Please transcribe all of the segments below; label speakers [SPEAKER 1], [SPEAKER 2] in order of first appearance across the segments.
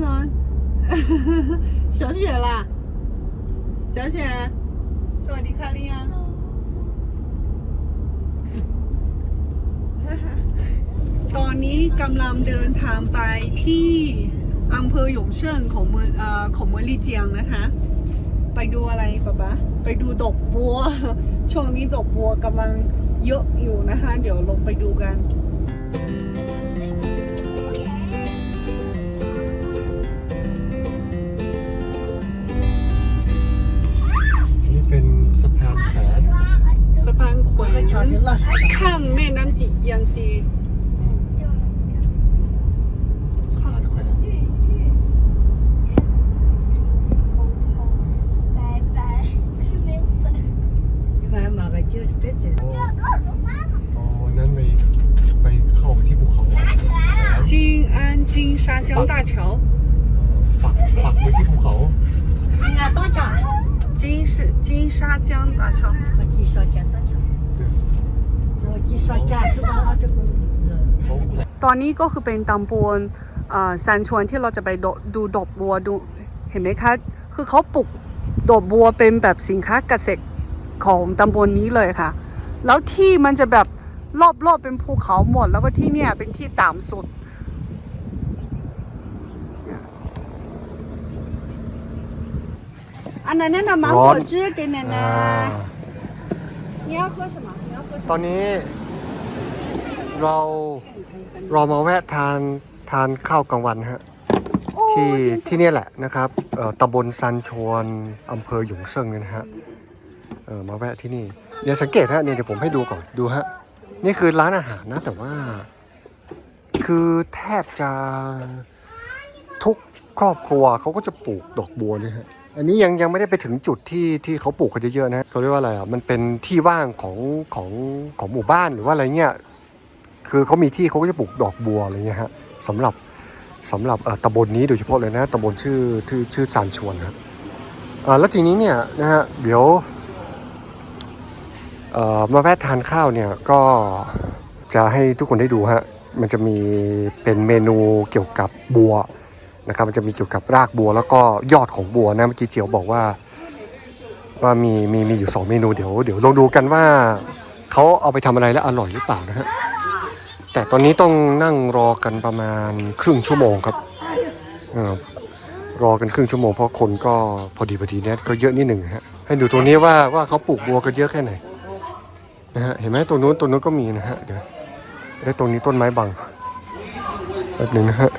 [SPEAKER 1] อน 小雪啦小雪สวัสดีค่ะเรียง ตอนนี้กำลังเดินทางไปที่อำเภอหยงเชิงของเมืองเอ่อของเมืองลี่เจียงนะคะ ไปดูอะไรป๊าป๊าไปดูดอกบัว ช่วงนี้ดอกบัวกำลังเยอะอยู่นะคะ เดี๋ยวลงไปดูกัน
[SPEAKER 2] นี่
[SPEAKER 3] 老师老
[SPEAKER 2] 师看《梅南几杨西》。
[SPEAKER 1] ตอนนี้ก็คือเป็นตำบลเอ่อซันชวนที่เราจะไปดูดูดอกบัวดูเห็นไหมคะ คือเขาปลูกดอกบัวเป็นแบบสินค้าเกษตรของตำบลนี้เลยค่ะ แล้วที่มันจะแบบรอบๆเป็นภูเขาหมด แล้วก็ที่เนี่ยเป็นที่ต่ำสุด อันนั้นน่ะ芒果汁给奶
[SPEAKER 2] อ่า
[SPEAKER 1] 奶。你要喝什么？你要喝什
[SPEAKER 2] ต
[SPEAKER 1] 么
[SPEAKER 2] อน？นี้เรา เรามาแวะทานทานข้าวกลางวันฮะที่ที่นี่แหละนะครับตำบลซันชวนอำเภอหยงเซิงนะฮะมาแวะที่นี่เดี๋ยวสังเกตฮะเนี่ยเดี๋ยวผมให้ดูก่อนดูฮะนี่คือร้านอาหารนะแต่ว่า คือแทบจะทุกครอบครัวเขาก็จะปลูกดอกบัวเลยฮะอันนี้ยังยังไม่ได้ไปถึงจุดที่ที่เขาปลูกกันเยอะๆนะเขาเรียกว่าอะไรอะมันเป็นที่ว่างของของของหมู่บ้านหรือว่าอะไรเงี้ย คือเขามีที่เขาก็จะปลูกดอกบัวอะไรเงี้ยฮะสำหรับสำหรับตำบลนี้โดยเฉพาะเลยนะตำบลชื่อชื่อชื่อซานชวนนะครับแล้วทีนี้เนี่ยนะฮะเดี๋ยวมาแวะทานข้าวเนี่ยก็จะให้ทุกคนได้ดูฮะมันจะมีเป็นเมนูเกี่ยวกับบัวนะครับมันจะมีเกี่ยวกับรากบัว แล้วก็ยอดของบัวนะเมื่อกี้เจียวบอกว่าว่ามีมีมีอยู่สองเมนูเดี๋ยวเดี๋ยวลองดูกันว่าเขาเอาไปทำอะไรแล้วอร่อยหรือเปล่านะฮะ แต่ตอนนี้ต้องนั่งรอกันประมาณครึ่งชั่วโมงครับเออรอกันครึ่งชั่วโมงเพราะคนก็พอดีพอดีเนี่ยก็เยอะนิดหนึ่งฮะให้ดูตัวนี้ว่าว่าเขาปลูกบัวกันเยอะแค่ไหนนะฮะเห็นไหมตัวนู้นตัวนู้นก็มีนะฮะเดี๋ยวเอ้ยตรงนี้ต้นไม้บังแป๊บหนึ่งนะฮะ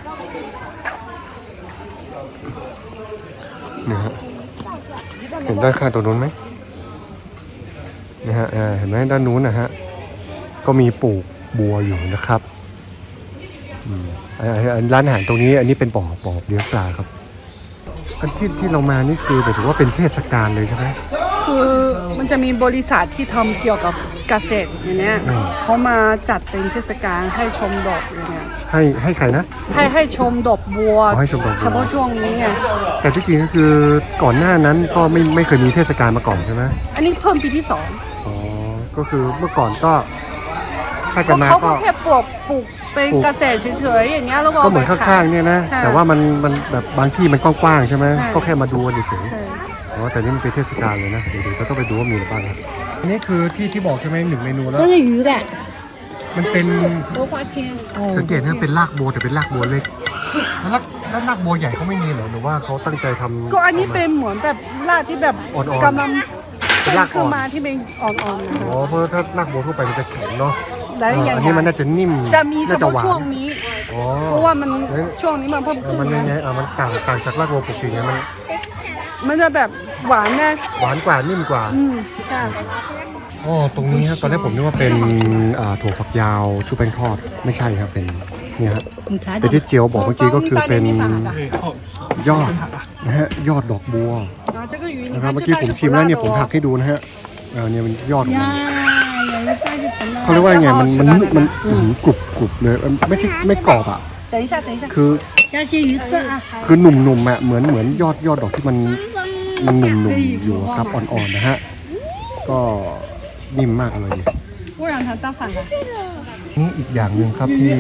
[SPEAKER 2] นี่ฮะเห็นด้านข้างตัวนู้นไหมนะฮะเออเห็นไหมด้านนู้นนะฮะก็มีปลูก บัวอยู่นะครับอืมอันอันอันร้านอาหารตรงนี้อันนี้เป็นบ่อบ่อเลี้ยงปลาครับ อันที่ที่เรามานี่คือหมายถึงว่าเป็นเทศกาลเลยใช่ไหม
[SPEAKER 1] คือมันจะมีบริษัทที่ทำเกี่ยวกับเกษตรอย่างเนี้ย
[SPEAKER 2] อืม
[SPEAKER 1] เขามาจัดเป็นเทศกาลให้ชมดอกอย่างเงี้ย
[SPEAKER 2] ให้ให้ใครนะ
[SPEAKER 1] ให้ให้ชมดอกบัว
[SPEAKER 2] อ๋อให้ชมดอกบัว
[SPEAKER 1] เฉพาะช่วงนี้ไง
[SPEAKER 2] แต่ที่จริงก็คือก่อนหน้านั้นก็ไม่ไม่เคยมีเทศกาลมาก่อนใช่ไหม
[SPEAKER 1] อันนี้เพิ่มปีที่สอง
[SPEAKER 2] อ๋อก็คือเมื่อก่อนก็ ถ้า
[SPEAKER 1] เพ
[SPEAKER 2] จะ
[SPEAKER 1] ราะ
[SPEAKER 2] มา
[SPEAKER 1] เขา
[SPEAKER 2] ก็
[SPEAKER 1] ก็แค่ปลูกปลูกเป็น
[SPEAKER 2] ปลูก
[SPEAKER 1] เกษตรเฉยๆอย่างเงี้ยแล้วก็
[SPEAKER 2] ก็เหมือน
[SPEAKER 1] ไป
[SPEAKER 2] ข้างๆเนี่ยนะ
[SPEAKER 1] ใช่
[SPEAKER 2] แต่ว่ามันมันแบบบางที่มันกว้างๆใช่ไหม
[SPEAKER 1] ใช่
[SPEAKER 2] ก็แค่มาดูกันเฉย
[SPEAKER 1] ใช่
[SPEAKER 2] ๆอ๋อแต่นี่มันเป็นเทศกาลเลยนะเดี๋ยวเดี๋ยวก็ต้องไปดูว่ามีอะไรบ้างครับนี่คือที่ที่บอกใช่ไหมหนึ่งเมนูแล้ว
[SPEAKER 3] 这是鱼的，
[SPEAKER 2] มันเป็น
[SPEAKER 1] โอฟาเชียน
[SPEAKER 2] สังเกตนะเป็นรากบัวแต่เป็นรากบัวเล็กแล้วรากแล้วรากบัวใหญ่เขาไม่มีเหรอหรือว่าเขาตั้งใจทำ
[SPEAKER 1] ก็อันนี้เป็นเหมือนแบบรากที่แบบ
[SPEAKER 2] อ่อนๆ
[SPEAKER 1] กำลัง
[SPEAKER 2] เป็นรากอ่อน
[SPEAKER 1] ขึ้นมาที่เป็นอ่อนๆนะ
[SPEAKER 2] อ๋อ
[SPEAKER 1] คะ
[SPEAKER 2] เพราะถ้ารากบัวทั่วไปมันจะแข็งเนาะ
[SPEAKER 1] หลา
[SPEAKER 2] ยอ
[SPEAKER 1] ย่าง
[SPEAKER 2] อันนี้มันน่าจะนิ่ม
[SPEAKER 1] จะมีเฉ
[SPEAKER 2] น่าจะ
[SPEAKER 1] พาะ
[SPEAKER 2] หวา
[SPEAKER 1] ช่วงนี้เพราะว่ามันช่วงนี้มันเพิ่มขึ้
[SPEAKER 2] นมันยังไง
[SPEAKER 1] นะ
[SPEAKER 2] อมันต่างต่างจากลากบัวปกติไงมัน
[SPEAKER 1] มันจะแบบหวานแน่
[SPEAKER 2] หวานกว่านิ่มกว่า
[SPEAKER 1] อืมค่ะ
[SPEAKER 2] อ๋อ ตรงนี้ครับตอนแรกผมนึกว่าเป็นถั่วฝักยาวชูบแป้งทอด ไม่ใช่ครับ เป็นนี่ยฮะแต่ที่เจียวบอกเมื่อกี้ก็คือเป็นยอดนะฮะ ยอดดอกบัวนะครับเมื่อกี้ผมชิมแล้วเนี่ยผมหักให้ดูนะฮะเออเนี่ยมันยอดของมัน。 เขาเรียกว่าไงมันมันมันอื้อหือกรุบกรุบเลยเออไม่ใช่ไม่กรอบอ่ะ
[SPEAKER 1] 等一下，等一下。
[SPEAKER 2] คือ
[SPEAKER 3] 相信鱼刺啊，
[SPEAKER 2] คือหนุ่มๆอ่ะเหมือนเหมือนยอดยอดดอกที่มันมันหนุ่มๆอยู่อะครับอ่อนๆนะฮะก็นิ่มมากเลย
[SPEAKER 1] 不让它倒反了。
[SPEAKER 2] นี่อีกอย่างหนึ่งครับที่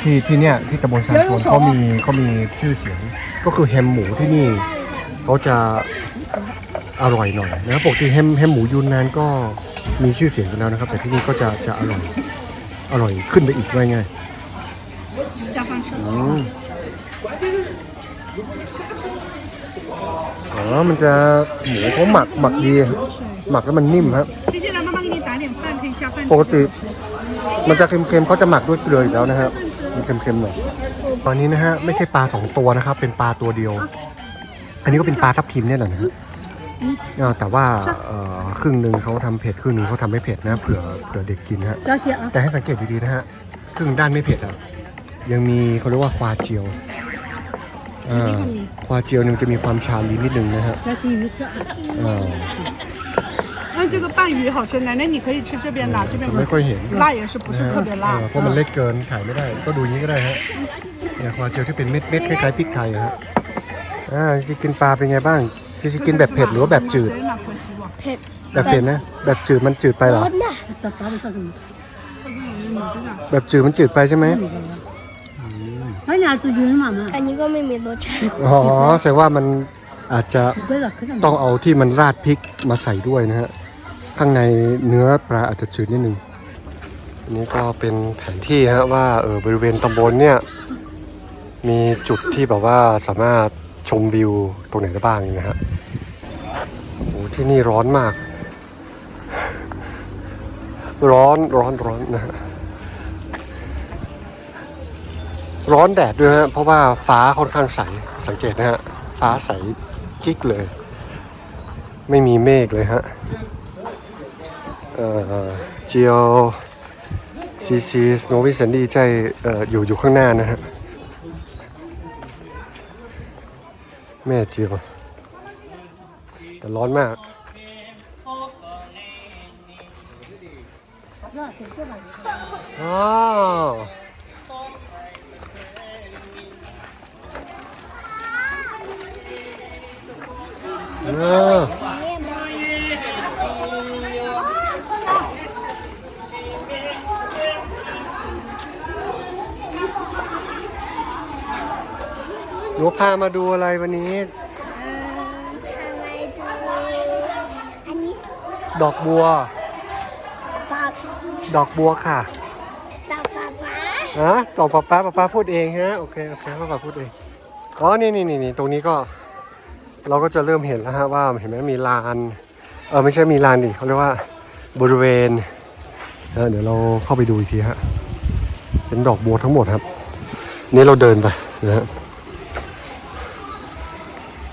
[SPEAKER 2] ที่ที่เนี่ยที่ตำบลซานชวนเขามีเขามีชื่อเสียง ก็คือแฮมหมูที่นี่เขาจะอร่อยหน่อยนะครับปกติแฮมแฮมหมูยูนนานก็ มีชื่อเสียงกันแล้วนะครับ แต่ที่นี่ก็จะจะอร่อยอร่อยขึ้นไปอีกด้วยไงอ๋อ มันจะหมูเขาหมักหมักดี หมักแล้วมันนิ่มครับปกติมันจะเค็มๆเขาจะหมักด้วยเกลืออีกแล้วนะครับมันเค็มๆหน่อยตอนนี้นะฮะไม่ใช่ปลาสองตัวนะครับ เป็นปลาตัวเดียว อันนี้ก็เป็นปลาทับทิมเนี่ยแหละนรับ อ่าแต่ว่าเอ่อครึ่งหนึ่งเขาทำเผ็ดครึ่งหนึ่งเขาทำไม่เผ็ดนะเผื่อเผื่อเด็กกินนะฮะ
[SPEAKER 3] 小姐啊，
[SPEAKER 2] แต่ให้สังเกตดีๆนะฮะครึ่งด้านไม่เผ็ดอ่ะยังมีเขาเรียกว่าควาเจียวอ่าควาเจียวเนี่ยมันจะมีความชาลิ้นนิดนึงนะฮะ
[SPEAKER 3] 小心鱼翅。
[SPEAKER 2] อ่า
[SPEAKER 1] 那这个拌鱼好吃，奶奶你可以吃这边的，这边
[SPEAKER 2] จะไม่ค่อยเห็น
[SPEAKER 1] 辣也是不是特别辣
[SPEAKER 2] เออเพราะมันเล็กเกินขายไม่ได้ ก็ดูอย่างนี้ก็ได้ฮะเนี่ยควาเจียวที่เป็นเม็ดเม็ดๆคล้ายๆพริกไทยอะฮะอ่าจริงๆกินปลาเป็นไงบ้าง จริงๆกินแบบเผ็ดหรือว่าแบบจืด แบบเผ็ดนะ แบบจืดมันจืดไปเหรอ
[SPEAKER 3] 找找你说什么？
[SPEAKER 2] แบบจืดมันจืดไปใช่ไหม
[SPEAKER 3] 那你儿子鱼嘛嘛？
[SPEAKER 4] อันนี้ก็ไม่มีรสชาติ
[SPEAKER 2] อ๋อแสดงว่ามันอาจจะ
[SPEAKER 3] 对了，可能
[SPEAKER 2] ต้องเอาที่มันราดพริกมาใส่ด้วยนะฮะ ข้างในเนื้อปลาอาจจะจืดนิดนึง อันนี้ก็เป็นแผนที่ฮะว่าเออบริเวณตำบลเนี่ย มีจุดที่แบบว่าสามารถชมวิวตรงไหนได้บ้างนะฮะโอ้โห ที่นี่ร้อนมาก ร้อนร้อนร้อนนะฮะร้อนแดดด้วยฮะเพราะว่าฟ้าค่อนข้างใสสังเกตนะฮะฟ้าใสกิ๊กเลย ไม่มีเมฆเลยฮะเจียวซีซีสโนวิสันดีใจเอ่ออยู่อยู่ข้างหน้านะฮะแม่เจียว แต่ร้อนมาก อ๋อเออหนูพามาดูอะไรวันนี้
[SPEAKER 4] อะไรดูอันนี้
[SPEAKER 2] ดอกบัว
[SPEAKER 4] ปลา
[SPEAKER 2] ดอกบัวค่ะ
[SPEAKER 4] ตาปลาปลา
[SPEAKER 2] ฮะตอบป๊าป๊าป๊าป๊าพูดเองฮะ โอเค โอเคป๊าป๊าพูดเอง อ๋อ นี่นี่นี่นี่ตรงนี้ก็ เราก็จะเริ่มเห็นแล้วฮะว่าเห็นไหมมีลาน เออไม่ใช่มีลานดิเขาเรียกว่าบริเวณเออเดี๋ยวเราเข้าไปดูอีกทีฮะ เป็นดอกบัวทั้งหมดครับ นี่เราเดินไปนะฮะ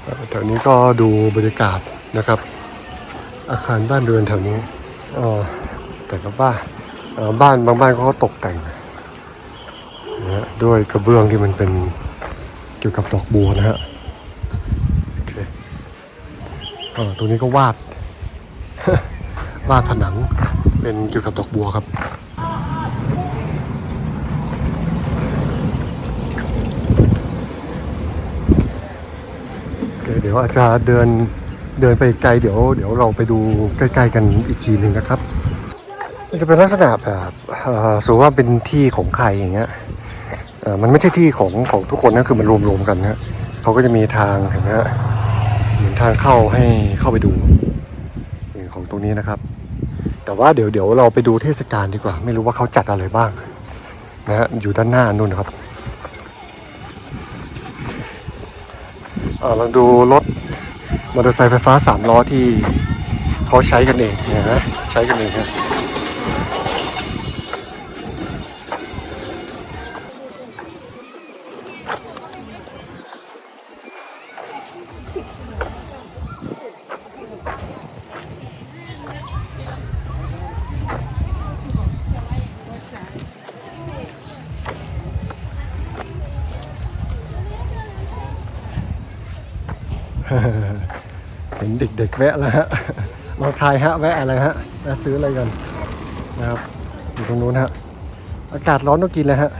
[SPEAKER 2] เอ่อแถวนี้ก็ดูบรรยากาศนะครับ อาคารบ้านเรือนแถวนี้เออแต่ละบ้านบ้านบางบ้านเขาตกแต่งนะฮะด้วยกระเบื้องที่มันเป็นเกี่ยวกับดอกบัวนะฮะโอเคเออตรงนี้ก็วาด วาดผนังเป็นเกี่ยวกับดอกบัวครับเคเดี๋ยวอาจจะเดิน เดินไปไกลเดี๋ยวเดี๋ยวเราไปดูใกล้ๆกันอีกทีหนึ่งนะครับ มันจะเป็นลักษณะแบบอ่อสมมติว่าเป็นที่ของใครอย่างเงี้ยอ่อมันไม่ใช่ที่ของของทุกคนนะคือมันรวมๆกันนะเขาก็จะมีทางเห็นไหมฮะเหมือนทางเข้าให้เข้าไปดูของตรงนี้นะครับ แต่ว่าเดี๋ยวเดี๋ยวเราไปดูเทศกาลดีกว่า ไม่รู้ว่าเขาจัดอะไรบ้างนะฮะอยู่ด้านหน้านู่นครับเราดูรถ มอเตอร์ไซค์ไฟฟ้าสามล้อที่เขาใช้กันเองนะฮะใช้กันเองครับ นเด็กๆแวะแล้วฮะเราทายฮะแวะอะไรฮะแวะซื้ออะไรกันนะครับอยู่ตรงนู้นฮะอากาศร้อนต้องกินเลยฮะ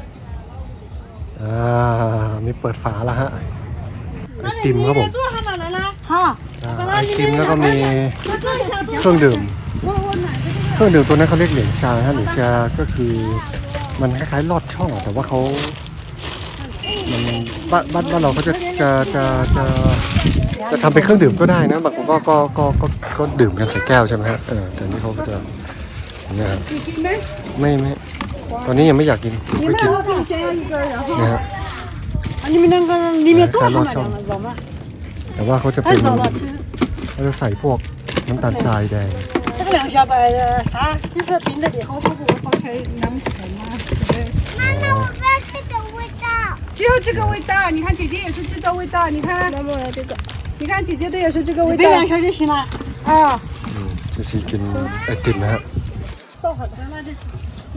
[SPEAKER 2] อ่ามีเปิดฝาแล้วฮะไอติมครับผม
[SPEAKER 3] 好，
[SPEAKER 2] อ่าไอติมแล้วก็มีเครื่องดื่มเครื่องดื่มตัวนั้นเขาเรียกเหลียงชาฮะเหลียงชาก็คือมันคล้ายๆลอดช่องอะแต่ว่าเขามัน บ้านบ้านบ้านเราเขาจะจะจะจะจะทำเป็นเครื่องดื่มก็ได้นะบางคนก็ก็ก็ก็ก็ดื่มกันใส่แก้วใช่ไหมฮะเออแต่นี่เขาก็จะอย่างเนี่ยครับ
[SPEAKER 1] 你听没？
[SPEAKER 2] ไม่ไม่ตอนนี้ยังไม่อยากกินเพิ่งกิน
[SPEAKER 3] 我给你先要一根，然后
[SPEAKER 2] นะฮะ
[SPEAKER 3] 啊，你们两个里面多他们两个，知道吗？
[SPEAKER 2] แต่ว่าเขาจะ
[SPEAKER 3] 太
[SPEAKER 2] เป็น
[SPEAKER 3] 少了，其实
[SPEAKER 2] เขาจะใส่พวกน้ำตาลทรายแดง
[SPEAKER 3] 这个两小白的啥，就是冰的的，好多不好吃，两口嘛，对不对？
[SPEAKER 4] 我不要这个味道。
[SPEAKER 1] 只有这个味道，你看姐姐也是这个味道，你看，
[SPEAKER 4] 那么这个，
[SPEAKER 1] 你看姐姐的也是这个味
[SPEAKER 3] 别两
[SPEAKER 1] 道
[SPEAKER 3] 小就行了。
[SPEAKER 1] 啊。
[SPEAKER 2] อืมเจะซีกินไอติมนะฮะ
[SPEAKER 3] 烧好的，那就是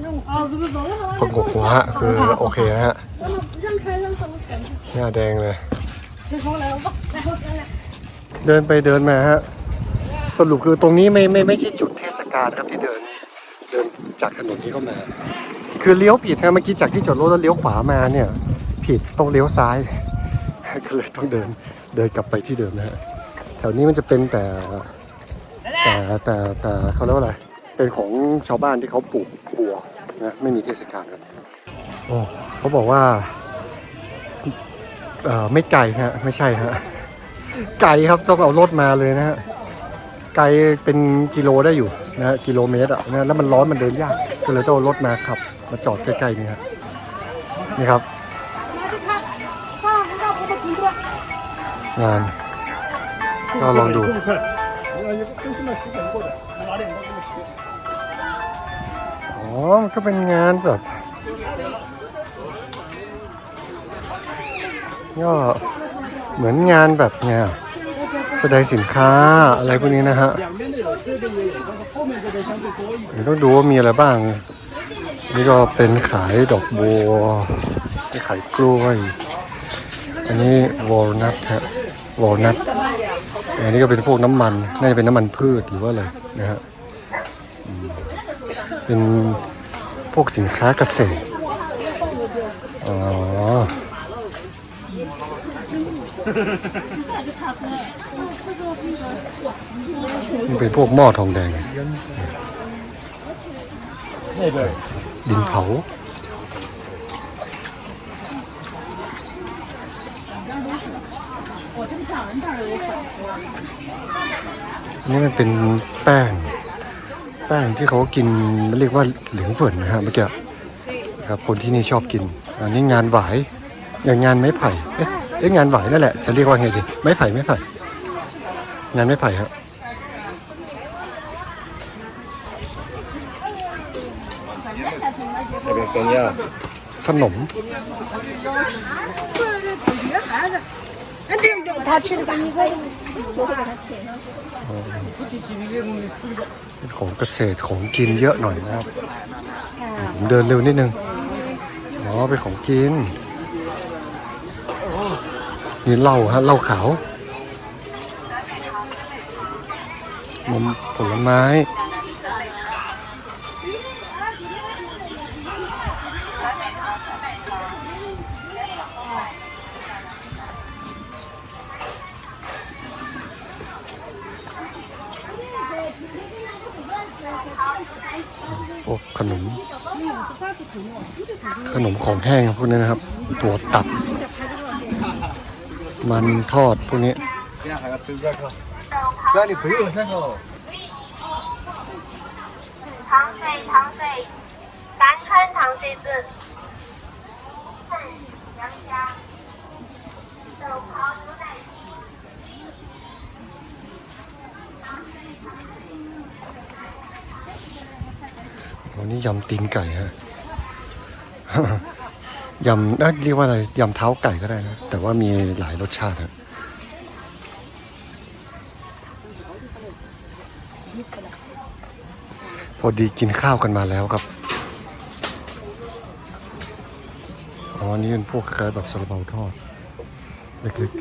[SPEAKER 3] 弄啊，是不是烧了？
[SPEAKER 2] ประกบหัวฮะคือโอเคนะฮะ
[SPEAKER 3] 让开，让开，我赶紧。
[SPEAKER 2] หน้าแดงเลย
[SPEAKER 3] 吹风来了吧？来，我来。
[SPEAKER 2] เดินไปเดินมาฮะสรุปคือตรงนี้ไม่ไม่ไม่ใช่จุดเทศกาลครับที่เดิน เดินจากถนนนี้เข้ามา คือเลี้ยวผิดนะเมื่อกี้จากที่จอดรถแล้วเลี้ยวขวามาเนี่ย ผิดต้องเลี้ยวซ้าย ก็เลยต้องเดินเดินกลับไปที่เดิมนะฮะแถวนี้มันจะเป็นแต่แต่แต่แต่เขาเรียกว่าอะไรเป็นของชาวบ้านที่เขาปลูกบัวนะไม่มีเทศกาลครับโอ้เขาบอกว่าเออไม่ไกลฮะไม่ใช่ฮะไกลครับต้องเอารถมาเลยนะฮะไกลเป็นกิโลได้อยู่นะฮะกิโลเมตรอะนะแล้วมันร้อนมันเดินยากก็เลยต้องเอารถมาขับ มาจอดใกล้ๆนี่ฮะนี่ครับ งาน ก็ลองดู อ๋อ มันก็เป็นงานแบบก็เหมือนงานแบบไงแสดงสินค้าอะไรพวกนี้นะฮะเต้องดูว่ามีอะไรบ้าง นี่ก็เป็นขายดอกบัวมีขายกล้วย อันนี้วอลนัทฮะ วอลนัทอันนี้ก็เป็นพวกน้ำมัน น่าจะเป็นน้ำมันพืชหรือว่าอะไรนะฮะอืมเป็นพวกสินค้าเกษตร อ๋อนี่เป็นพวกหม้อทองแดง ดินเผา นนี่มันเป็นแป้ง แป้งที่เขากินมันเรียกว่าเหลียงเฟินนะฮะเมื่อกี้ครับคนที่นี่ชอบกิน อันนี้งานหวายอย่างงานไม้ไผ่เอ๊ะเอ๊ะงานหวายนั่นแหละจะเรียกว่าไงดีไม้ไผ่ไม้ไผ่ งานไม้ไผ่ครับขนม
[SPEAKER 3] 他吃的吧？你可以。
[SPEAKER 2] เป็นของเกษตรของกินเยอะหน่อยนะครับผมเดินเร็วนิดนึง อ๋อเป็นของกิน นี่เหล้าฮะเหล้าขาว นมผลไม้ ห้งพวกนี้นะครับ ตัวตัด มันทอดพวกนี้
[SPEAKER 4] 糖水，糖水，干看糖水子。看杨家，手烤牛奶鸡。
[SPEAKER 2] วันนี้ยำตีนไก่ฮะ ยำเอ้ยเรียกว่าอะไรยำเท้าไก่ก็ได้นะ แต่ว่ามีหลายรสชาติฮะพอดีกินข้าวกันมาแล้วครับ อ๋อ นี่เป็นพวกคล้ายแบบซาลาเปาทอดเล็กๆ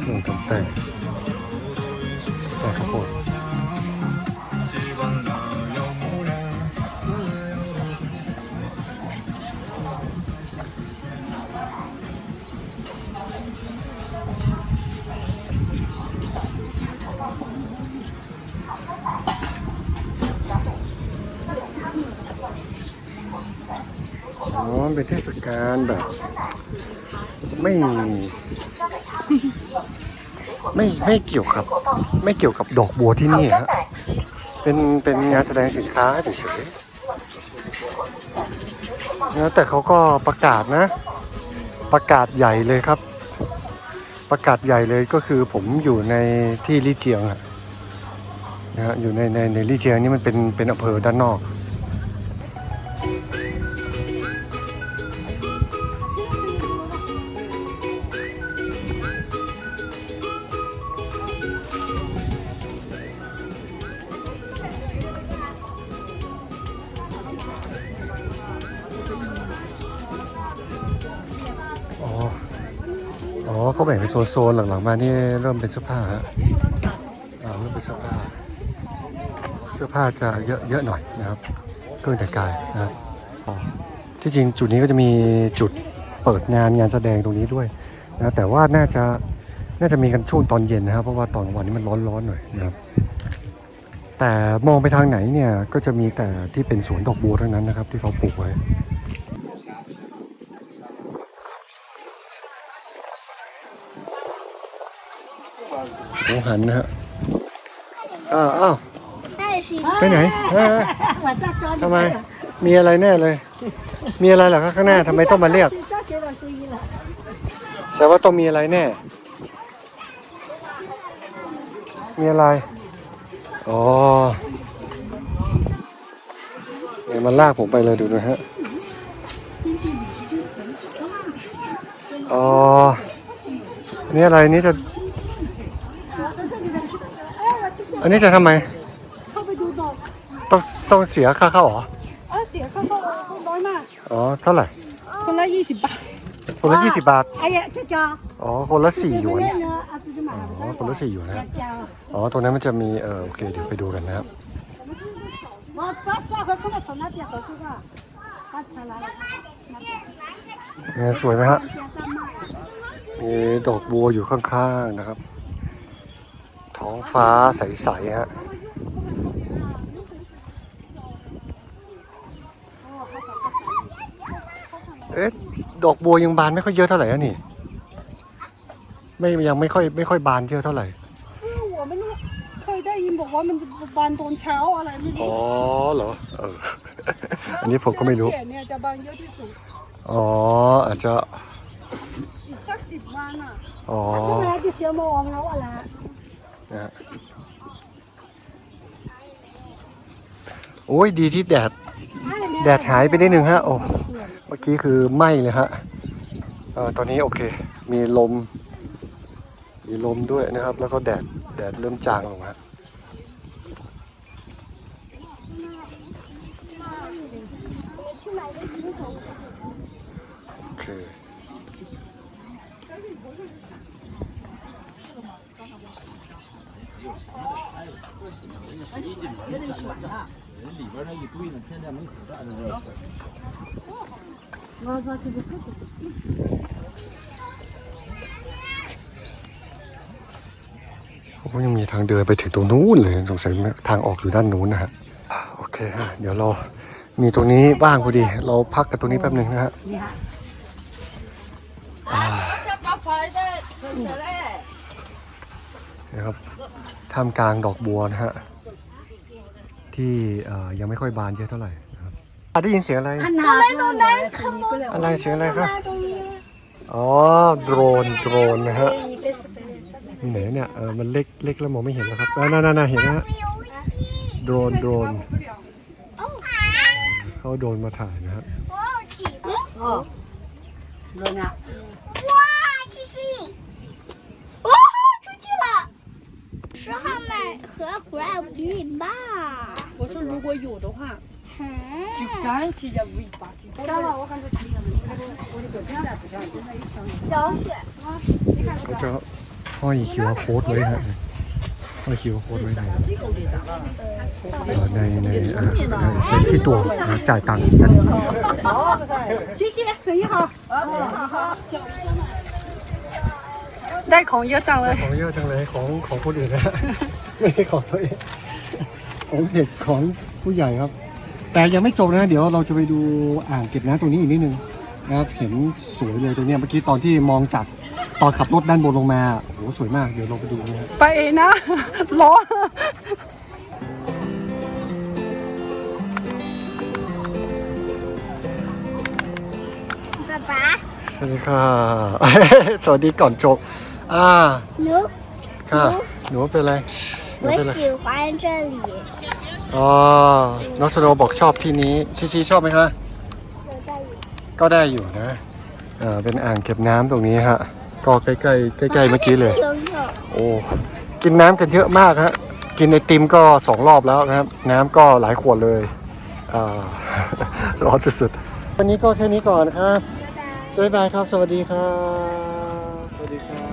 [SPEAKER 2] เครื่องทำแป้ง แต่ขโพดอ๋อเป็นเทศกาลแบบ ไม่ ไม่ไม่เกี่ยวกับไม่เกี่ยวกับดอกบัวที่นี่ฮะเป็นเป็นงานแสดงสินค้าเฉยๆนะแต่เขาก็ประกาศนะ ประกาศใหญ่เลยครับ ประกาศใหญ่เลยก็คือผมอยู่ในที่ลี่เจียงอะนะฮะอยู่ในในในลี่เจียงนี่มันเป็นเป็นอำเภอด้านนอก เขาแบ่งเป็นโซนๆหลังๆมานี่เริ่มเป็นเสื้อผ้าฮะเริ่มเป็นเสื้อผ้า เสื้อผ้าจะเยอะเยอะหน่อยนะครับ เครื่องแต่งกายนะครับที่จริงจุดนี้ก็จะมีจุดเปิดงานงานแสดงตรงนี้ด้วยนะแต่ว่าน่าจะน่าจะมีกันช่วงตอนเย็นนะครับ เพราะว่าตอนกลางวันนี้มันร้อนๆหน่อยนะครับ แต่มองไปทางไหนเนี่ยก็จะมีแต่ที่เป็นสวนดอกบัวทั้งนั้นนะครับ ที่เขาปลูกไว้ หันนะฮะอ้าวอ้าวไปไหนทำไม มีอะไรแน่เลย มีอะไรหรอข้างหน้าทำไมต้องมาเรียกแต่ว่าต้องมีอะไรแน่ มีอะไร อ๋อเนี่ยมันลากผมไปเลยดูหนะฮะ อ๋ออันี่อะไรนี่จะ อันนี้จะทำไม
[SPEAKER 3] เข้าไปดูดอก
[SPEAKER 2] ต้องต้องเสียค่าเข้าเหรอ
[SPEAKER 3] เออเสียเข้าเข้าร้อยมาก
[SPEAKER 2] อ๋อ เท่าไหร่
[SPEAKER 3] คนละยี่สิบบาท
[SPEAKER 2] คนละยี่สิบบาท
[SPEAKER 3] 哎呀，这叫
[SPEAKER 2] อ๋อ คนละสี่หยวน
[SPEAKER 3] 呢，啊，这就买
[SPEAKER 2] อ๋อ คนละสี่หยวนนะฮะ
[SPEAKER 3] 叫。
[SPEAKER 2] อ๋อ ตรงนั้นมันจะมี เออโอเค เดี๋ยวไปดูกันนะครับ
[SPEAKER 3] 我把抓回过来从那边回去吧，把它来了。
[SPEAKER 2] เนี่ยสวยไหมฮะ
[SPEAKER 3] 边上卖。
[SPEAKER 2] มีดอกบัวอยู่ข้างๆนะครับ ท้องฟ้าใสๆฮะเอ๊ะดอกบัวยังบานไม่ค่อยเยอะเท่าไหร่อะนี่ ไม่ยังไม่ค่อยไม่ค่อยบานเยอะเท่าไหร่
[SPEAKER 3] คือ我们เคยได้ยินบอกว่ามันจะบานตอนเช้าอะไรไม่รู้
[SPEAKER 2] อ๋อเหรอเอออันนี้ผมก็ไม่รู้
[SPEAKER 3] เฉียเนี่ยจะบานเยอะที่สุด
[SPEAKER 2] อ๋ออาจจะ
[SPEAKER 3] อีกสักสิบวันอะ
[SPEAKER 2] อ๋อ
[SPEAKER 3] ใช่ไหมที่เชียร์มองแล้วอะไร
[SPEAKER 2] นะฮะโอ้ยดีที่แดด แดดหายไปนิดนึงฮะโอ้เมื่อกี้คือไหม้เลยฮะเออตอนนี้โอเค มีลม มีลมด้วยนะครับ แล้วก็แดดแดดเริ่มจางลงฮะ
[SPEAKER 5] 人里边那一堆呢，天天门口站着这。
[SPEAKER 3] 我说这个不是。
[SPEAKER 2] โอ้ยังมีทางเดินไปถึงตรงนู้นเลยสงสัยทางออกอยู่ด้านนู้นนะฮะอ่ะโอเคฮะเดี๋ยวเรามีตรงนี้ว่างพอดี เราพักกันตรงนี้แป๊บหนึ่งนะฮะอ่านะครับ ท่ามกลางดอกบัวนะฮะ ที่ยังไม่ค่อยบานเยอะเท่าไหร่นรัได้ยินเสียงอะไร
[SPEAKER 3] อะไรตรงนั้นขโมย
[SPEAKER 2] อะไรเสียงอะไรครับอ๋อโดรนโดรนนะฮะไหนเนี่ยเออมันเล็กเล็กแล้วมองไม่เห็นนะครับน่าน่าเห็นนะฮะโดรนโดรนเขาโดนมาถ่ายนะฮะ
[SPEAKER 4] โดนอะ 十号买和 grab 比吧。
[SPEAKER 3] 我说如果有的话，就赶紧要尾巴。当然，我刚才提了，我的狗现在不像现在一箱子。
[SPEAKER 4] 小雪，
[SPEAKER 2] เขาจะห้อยคิวโค้ดไว้ฮะห้อยคิวโค้ดไว้ในเอ่อในในเอ่อในที่ตัวอ่าจ่ายตังค์กัน
[SPEAKER 3] 谢谢，生意好。 ได้ของเยอะจังเลย
[SPEAKER 2] ของเยอะจังเลยของของคนอื่นนะฮะไม่ใช่ของตัวเอง ของเด็กของผู้ใหญ่ครับ แต่ยังไม่จบนะ เดี๋ยวเราจะไปดูอ่างเก็บน้ำตรงนี้อีกนิดนึงนะครับเห็นสวยเลยตรงเนี้ยเมื่อกี้ตอนที่มองจากตอนขับรถด้านบนลงมาโอ้โหสวยมากเดี๋ยวลงไปดูนะฮะ
[SPEAKER 1] ไปนะล้อ
[SPEAKER 4] 爸爸，
[SPEAKER 2] สวัสดีค่ะสวัสดีก่อนจบ อ่า
[SPEAKER 4] หนู
[SPEAKER 2] ค่ะ หนูเป็นอะไรหนูเป็นอะไร
[SPEAKER 4] 喜欢这里，
[SPEAKER 2] อ๋อน้องสโนบอกชอบที่นี้ชิชิชอบไหมคะ ก็ได้อยู่นะเออเป็นอ่างเก็บน้ำตรงนี้ฮะ ก็ใกล้ใกล้ใกล้ๆเมื่อกี้เลย，โอ้ กินน้ำกันเยอะมากฮะ กินไอติมก็สองรอบแล้วนะครับ น้ำก็หลายขวดเลยอ่า ร้อนสุดๆ วันนี้ก็แค่นี้ก่อนครับ。บ๊ายบายครับ สวัสดีครับ สวัสดีครับ